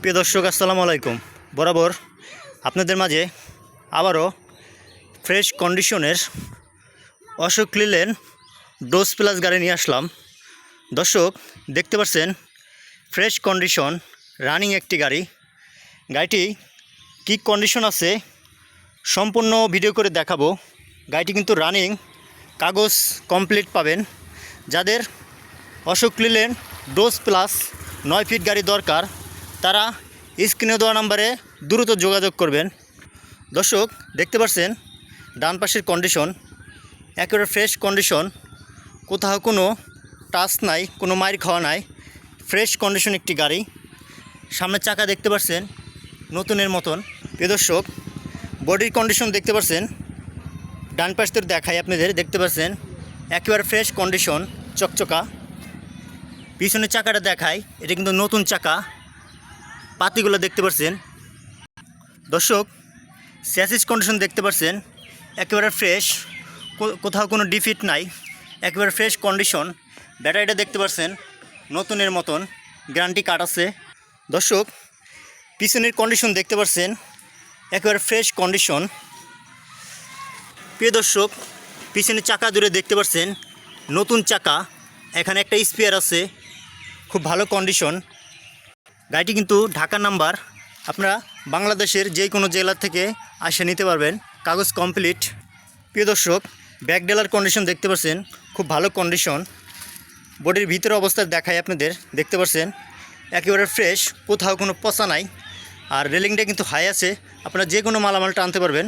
প্রিয় দর্শক, আসসালামু আলাইকুম। বরাবর আপনাদের মাঝে আবারও ফ্রেশ কন্ডিশনের অশোক লিলেন ডোজ প্লাস গাড়ি নিয়ে আসলাম। দর্শক, দেখতে পাচ্ছেন, ফ্রেশ কন্ডিশন, রানিং একটি গাড়ি। গাড়িটি কি কন্ডিশন আছে সম্পূর্ণ ভিডিও করে দেখাবো। গাড়িটি কিন্তু রানিং, কাগজ কমপ্লিট পাবেন। যাদের অশোক লিলেন ডোজ প্লাস নয় ফিট গাড়ি দরকার তারা স্ক্রিনে দেওয়া নাম্বারে দ্রুত যোগাযোগ করবেন। দর্শক, দেখতে পাচ্ছেন, ডান পাশের কন্ডিশন একেবারে ফ্রেশ কন্ডিশন কোথাও কোনো টাচ নাই, কোনো মায়ের খাওয়া নাই ফ্রেশ কন্ডিশন একটি গাড়ি। সামনের চাকা দেখতে পাচ্ছেন, নতুনের মতন। প্রিয় দর্শক বডির কন্ডিশন দেখতে পাচ্ছেন, ডান পাশ থেকে দেখাই আপনাদের, দেখতে পাচ্ছেন, একেবারে ফ্রেশ কন্ডিশন চকচকা। পিছনের চাকাটা দেখাই, এটা কিন্তু নতুন চাকা। পাতিগুলো দেখতে পাচ্ছেন দর্শক স্যাসিস কন্ডিশন দেখতে পাচ্ছেন একেবারে ফ্রেশ কোথাও কোনো ডিফিট নাই। একেবারে ফ্রেশ কন্ডিশন ব্যাটারিটা দেখতে পাচ্ছেন নতুনের মতন। গ্যারান্টি কার্ড আছে। দর্শক, পিছনের কন্ডিশন দেখতে পাচ্ছেন একেবারে ফ্রেশ কন্ডিশন প্রিয় দর্শক পিছনের চাকা দূরে দেখতে পাচ্ছেন নতুন চাকা। এখানে একটা স্পেয়ার আছে। খুব ভালো কন্ডিশন গাড়িটি কিন্তু ঢাকা নাম্বার। আপনারা বাংলাদেশের যে কোনো জেলা থেকে আসে নিতে পারবেন। কাগজ কমপ্লিট। প্রিয় দর্শক ব্যাক ডেলার কন্ডিশন দেখতে পাচ্ছেন। খুব ভালো কন্ডিশন বডির ভিতরে অবস্থা দেখায় আপনাদের। দেখতে পাচ্ছেন, একেবারে ফ্রেশ কোথাও কোনো পচা নাই। আর রেলিংটা কিন্তু হাই আছে। আপনারা যে কোনো মালামালটা আনতে পারবেন।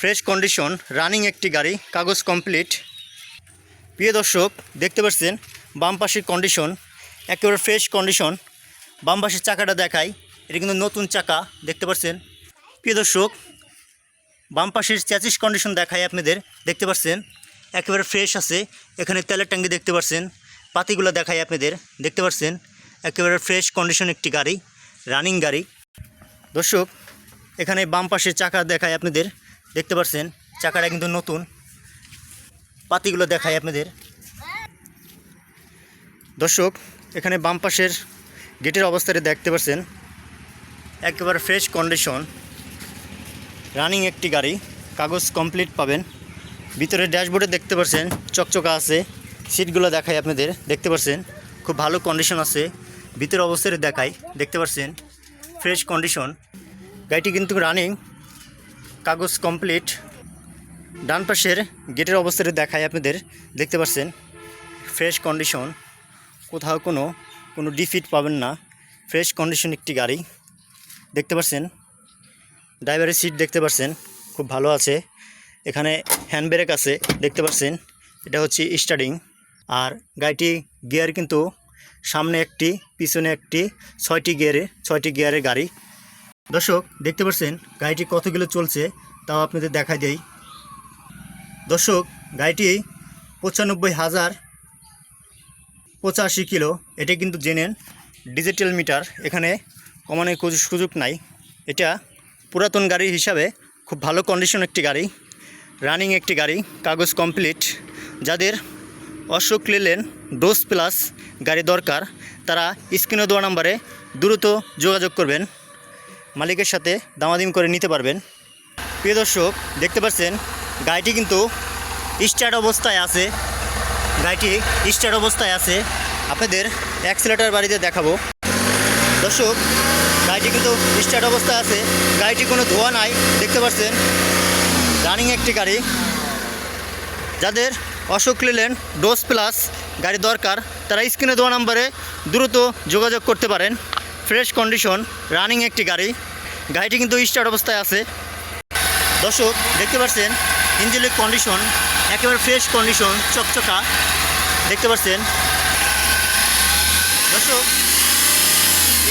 ফ্রেশ কন্ডিশন রানিং একটি গাড়ি, কাগজ কমপ্লিট। প্রিয় দর্শক, দেখতে পাচ্ছেন, বাম পাশের কন্ডিশন একেবারে ফ্রেশ কন্ডিশন বাম পাশের চাকাটা দেখাই। এটা কিন্তু নতুন চাকা, দেখতে পাচ্ছেন প্রিয় দর্শক, বাম পাশের চ্যাচিস কন্ডিশন দেখাই আপনাদের, দেখতে পাচ্ছেন একেবারে ফ্রেশ আছে, এখানে তেলের ট্যাঙ্কি দেখতে পাচ্ছেন পাতিগুলো দেখাই আপনাদের, দেখতে পাচ্ছেন একেবারে ফ্রেশ কন্ডিশন একটি গাড়ি রানিং গাড়ি। দর্শক, এখানে বাম পাশের চাকা দেখায় আপনাদের, দেখতে পাচ্ছেন চাকাটা কিন্তু নতুন। পাতিগুলো দেখায় আপনাদের। দর্শক, এখানে বাম পাশের গেটের অবস্থাটা দেখতে পাচ্ছেন একেবারে ফ্রেশ কন্ডিশন রানিং একটি গাড়ি, কাগজ কমপ্লিট পাবেন। ভিতরে ড্যাশবোর্ডে দেখতে পাচ্ছেন চকচকা আছে। সিটগুলো দেখায় আপনাদের, দেখতে পাচ্ছেন খুব ভালো কন্ডিশন আছে। ভিতরে অবস্থাটা দেখায় দেখতে পাচ্ছেন ফ্রেশ কন্ডিশন গাড়িটি কিন্তু রানিং কাগজ কমপ্লিট ডান পাশের গেটের অবস্থাটা দেখায় আপনাদের, দেখতে পাচ্ছেন ফ্রেশ কন্ডিশন কোথাও কোনো কোনো ডিফিট পাবেন না। ফ্রেশ কন্ডিশন একটি গাড়ি। দেখতে পাচ্ছেন? ড্রাইভারের সিট দেখতে পাচ্ছেন? খুব ভালো আছে। এখানে হ্যান্ড ব্রেক আছে, দেখতে পাচ্ছেন? এটা হচ্ছে স্টার্টিং আর গাড়িটি গিয়ার কিন্তু সামনে একটি, পিছনে একটি, ছয়টি গিয়ারে ছয়টি গিয়ারের গাড়ি। দর্শক, দেখতে পাচ্ছেন? গাড়িটি কত কিলো চলছে, তাও আপনাদের দেখা দেই। দর্শক, গাড়িটি পঁচানব্বই হাজার পঁচাশি কিলো, এটা কিন্তু জেনেন ডিজিটাল মিটার এখানে কমানোর সুযোগ নাই। এটা পুরাতন গাড়ি হিসাবে খুব ভালো কন্ডিশন একটি গাড়ি রানিং একটি গাড়ি, কাগজ কমপ্লিট যাদের অশোক লেলেন ডোজ প্লাস গাড়ি দরকার, তারা স্ক্রিনে দেওয়া নাম্বারে দ্রুত যোগাযোগ করবেন। মালিকের সাথে দামাদিম করে নিতে পারবেন। প্রিয় দর্শক, দেখতে পাচ্ছেন, গাড়িটি কিন্তু স্টার্ট অবস্থায় আছে। গাড়িটি স্টার্ট অবস্থায় আছে। আপনাদের অ্যাক্সিলেটার বাড়িতে দেখাবো। দর্শক, গাড়িটি কিন্তু স্টার্ট অবস্থায় আছে। গাড়িটি কোনো ধোয়া নাই, দেখতে পাচ্ছেন? রানিং একটি গাড়ি। যাদের অশোক লিলেন ডোজ প্লাস গাড়ি দরকার, তারা স্ক্রিনে দেওয়া নাম্বারে দ্রুত যোগাযোগ করতে পারেন। ফ্রেশ কন্ডিশন রানিং একটি গাড়ি। গাড়িটি কিন্তু স্টার্ট অবস্থায় আছে। দর্শক, দেখতে পাচ্ছেন? ইঞ্জিনের কন্ডিশন একেবারে ফ্রেশ কন্ডিশন চকচকা। দেখতে পাচ্ছেন? দর্শক,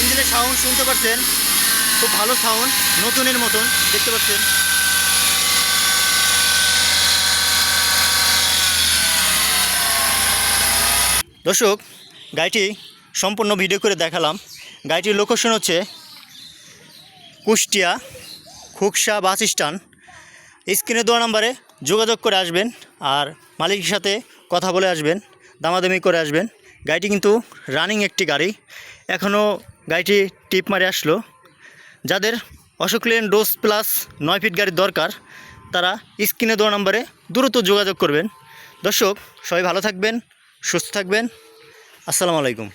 ইঞ্জিনের সাউন্ড শুনতে পাচ্ছেন? খুব ভালো সাউন্ড নতুনের মতন, দেখতে পাচ্ছেন? দর্শক, গাড়িটি সম্পূর্ণ ভিডিও করে দেখালাম। গাড়িটির লোকেশন হচ্ছে কুষ্টিয়া খুকসা বাস স্ট্যান্ড। স্ক্রিনে দেওয়া নাম্বারে যোগাযোগ করে আসবেন আর মালিকের সাথে কথা বলে আসবেন, দামাদামি করে আসবেন। গাড়িটি কিন্তু রানিং একটি গাড়ি। এখনও গাড়িটি টিপ মারে আসলো। যাদের অশোক লেন ডোজ প্লাস নয় ফিট গাড়ির দরকার, তারা স্ক্রিনে দেওয়া নম্বরে দ্রুত যোগাযোগ করবেন। দর্শক, সবাই ভালো থাকবেন, সুস্থ থাকবেন। আসসালামু আলাইকুম।